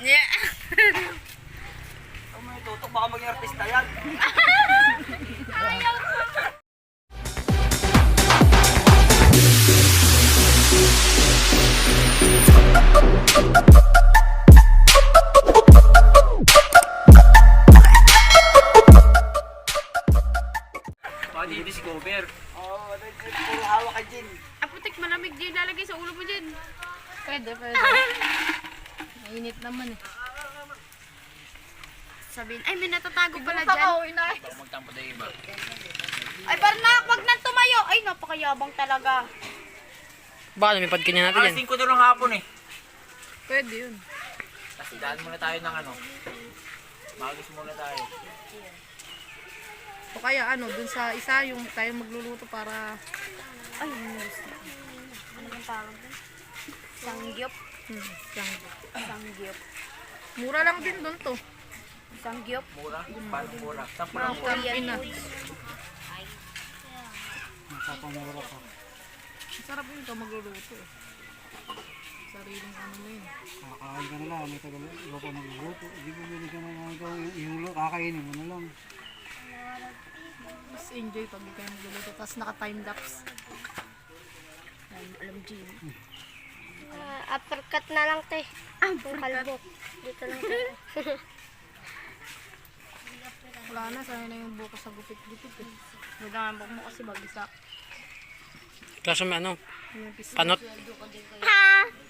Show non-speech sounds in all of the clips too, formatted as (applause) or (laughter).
Yeah. (laughs) Kung may tutok, baka maging artista yan. Baka di-discover. Oo, oh, puro hawak ka, Jin. Aputik, malamig din. Lalagay sa ulo mo dyan. Pwede, pwede. Mainit naman eh. Sabihin, ay, may natatago pala dyan. na. Baka magtampo iba. Ay, parang na, wag nang tumayo. Ay, napakayabang talaga. Baka lumipad ka niya natin Alas yan. 5 to ng hapon eh. Pwede yun. Kasi daan muna tayo ng ano. Magis muna tayo. O kaya ano, dun sa isa yung tayo magluluto para Ay, miss. Ano bang tawag doon? Sangyop. hmm, yang. Sangyop. Mura lang din dun to. Sangyop. Mura? Paano mura? Mga pala mura? Korean foods. Napapamura ka. Sarap yun ito magluluto eh. Sariling ano na yun. Kakain ka na lang, may tagal loko ng luto. Hindi mo binigyan na lang ito yung luto, kakainin mo na lang. Mas enjoy pag di kayo magluluto. Tapos naka-time lapse. Alam, alam, Jean. Uh, uppercut na lang, te. Ah, kalbo. Dito lang, te. (laughs) Wala na, sana na yung buko sa gupit-gupit eh. Huwag naman mo kasi bagisa. Kaso may ano, panot.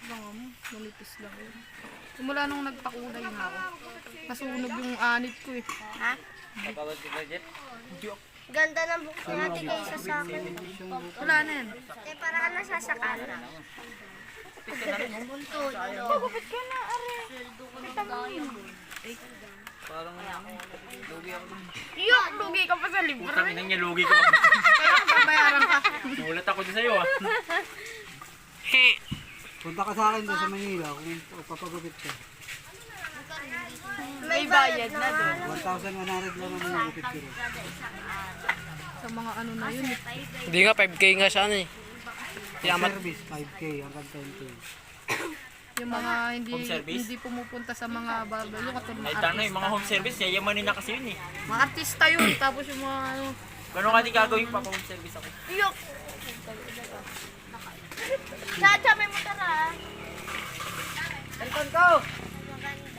Mo, manipis lang yun. Simula nung nagpakulay na ako. Nasunog yung anit ko eh. Ha? Kapagod ka budget? Ganda ng ni ate kaysa sa akin. Wala na yan. Te, para ka nasasakal. Buntod. Pagupit ka na, are. Parang ano, lugi ako dun. Lugi ka pa sa libro. Putang ina niya, lugi ko pa. Kaya babayaran ka. Mulat ako din sa'yo ah. Punta ka sa akin doon sa Manila kung papagupit ka. May bayad na doon. 1,100 lang ang mga gupit ko. Sa mga ano na yun eh. Hindi nga, 5k nga siya ano eh. Yamat. Service, 5K hanggang 10K. Yung mga hindi Home service? hindi pumupunta sa mga barber. Yung katulad Ay, ng tano yung mga home service, yayamanin na kasi yun eh. Mga artista yun. Tapos yung mga ano. Gano'n ka gagawin pa home service ako. Yok. Chacha, may motor ah. Anton ko!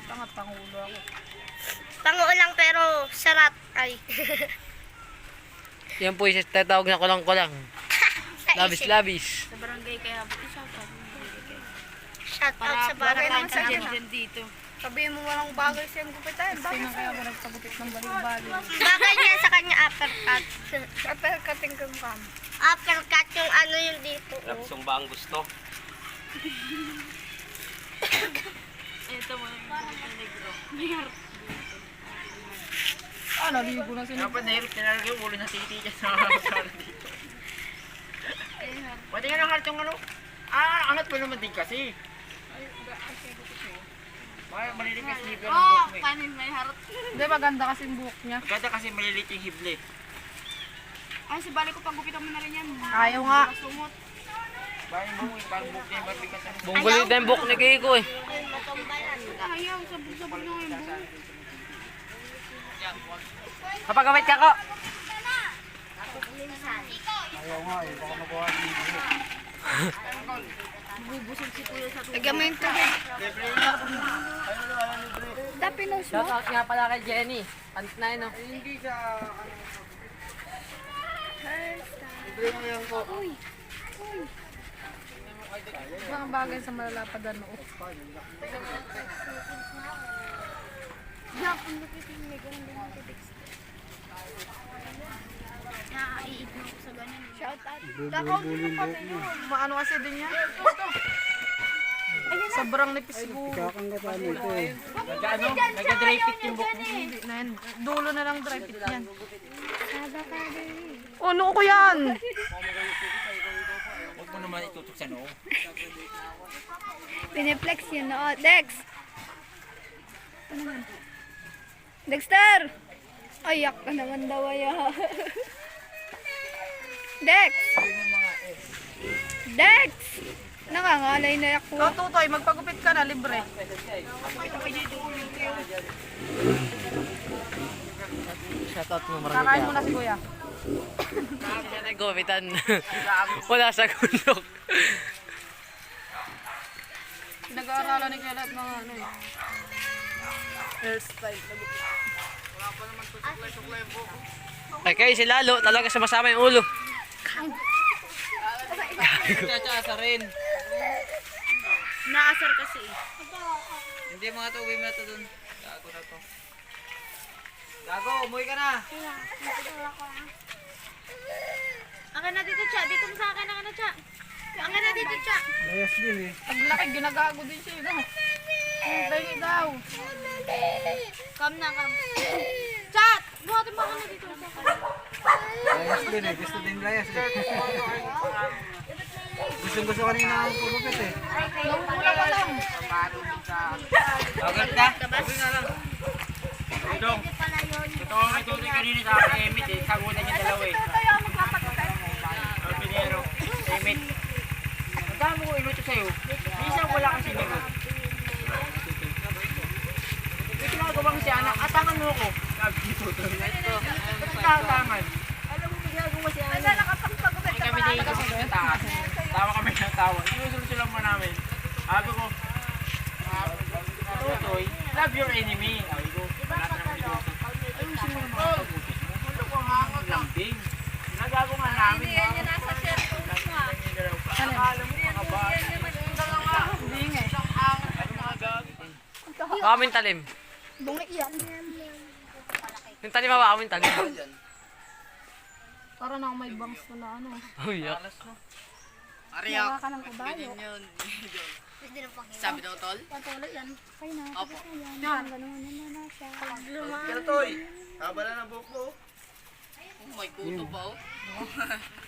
Tanga pangulo ako. Pango lang pero sarat. Ay. (laughs) Yan po, tatawag na kulang-kulang. sa Labis, isip. labis. Sa barangay kaya, isa pa. Shout out sa barangay sa dyan dyan dito. Sabihin mo walang bagay siyang gupitan. Bakit na kaya ba nagpagupit ng balik-balik? Bagay niya sa kanya uppercut. Uppercutting kang kam. uppercut yung ano yung dito. Rapsong ba ang gusto? Ito mo yung negro. Ah, naligo na sila. Dapat tinalagay yung ulo ng titi dyan sa kasara dito. Pwede nga ng heart yung ano. Ah, angat pa naman din kasi. Ay, malilit kasi libre ng Oh, buhok mo eh. panin may harot. Hindi, maganda kasi yung buhok niya. Maganda kasi malilit yung hible. Ay, si Bali ko paggupitan mo na rin yan. Ayaw nga. Sumot. Parang buhok eh, parang buhok niya yung mabigat na. Bunggulit na yung book ni Kiko eh. Ayaw, sabog-sabog na yung buhok. Kapagawit ka ko! Ayaw nga eh, baka magawa ng buhok. Bubusog si Kuya sa tubig. Lagyan mo yung tubig. Shoutout nga pala kay Jenny. Pant na yun oh. Hindi siya, ano, Libre mo yan po. Mga bagay sa malalapad ano. Yak, ang lupit yung mega ng mga tubig. Nakaiignan ko sa. Shout out. Bulbul yung buhok mo. Maano kasi din yan? Sobrang nipis siguro. Kakanggataan mo ito eh. Nagka ano, nagka-dry fit yung na yan. Dulo na lang dry fit yan. Ano ko yan? Huwag mo naman itutok sa noo. Pineflex yun, no? Dex! Dexter! Ayak ka naman daw, aya. (laughs) Dex! Dex! Nangangalay na ako. O, tutoy, magpagupit ka na, libre. Shoutout mo, Kakain mo na si kuya. Siya naggumitan. (laughs) Wala sa gundok. Pinag-aaralan ni kuya lahat mga ano eh. Hairstyle. Ay kayo si Lalo, talaga sumasama yung ulo. Tsatsa rin. Naasar kasi eh. Hindi mga to, uwi mo na to dun. Gago na to. Gago, umuwi ka na. Akin na dito, Cha. Dito mo sa akin, akin na, Cha. Akin na dito, Cha. Layas din eh. Ang laki, ginagago din siya. No? Hintayin daw. Come na, come. Chat! Buhatin mo ako na dito sa. Layas din eh. Gusto din layas eh. Gusto gusto kanina ang pagupit eh. Nawawala pa lang. Agad ka? Uwi nga lang. Dong. Ito ang may tuloy kanina sa akin, Emit eh. Sagutan niya dalawa eh. Pinero. Emit. Ang dami ko inuto sa'yo. Minsan wala kang sinagot. May ginagawa kasi anak, atangan mo ako. Tatangan? Alam mo, may ginagawa si anak. Ay, kami dito sa taas. Tawa kami ng tawa. Sinusunod mo namin. Sabi ko, Tutoy, love your enemy. Sabi ko, wala ka naman dito. Mo mga. Ano ko ang lambing? Nagago nga namin. Hindi yan nasa mo ha. Akala mo mga ba? Hindi nga eh. Ano mga yung talim. Bungi yan. Yung talim, baka mo yung talim. Para na ako may bangs na na ano. Oh, yeah. Wala ka ng kabayo. Sabi daw, tol? Patuloy yan. Kaya na. Opo. Yan. Ganun yan na siya. Kaya Toy, haba na ng buhok mo. Oh my God, ba? (laughs)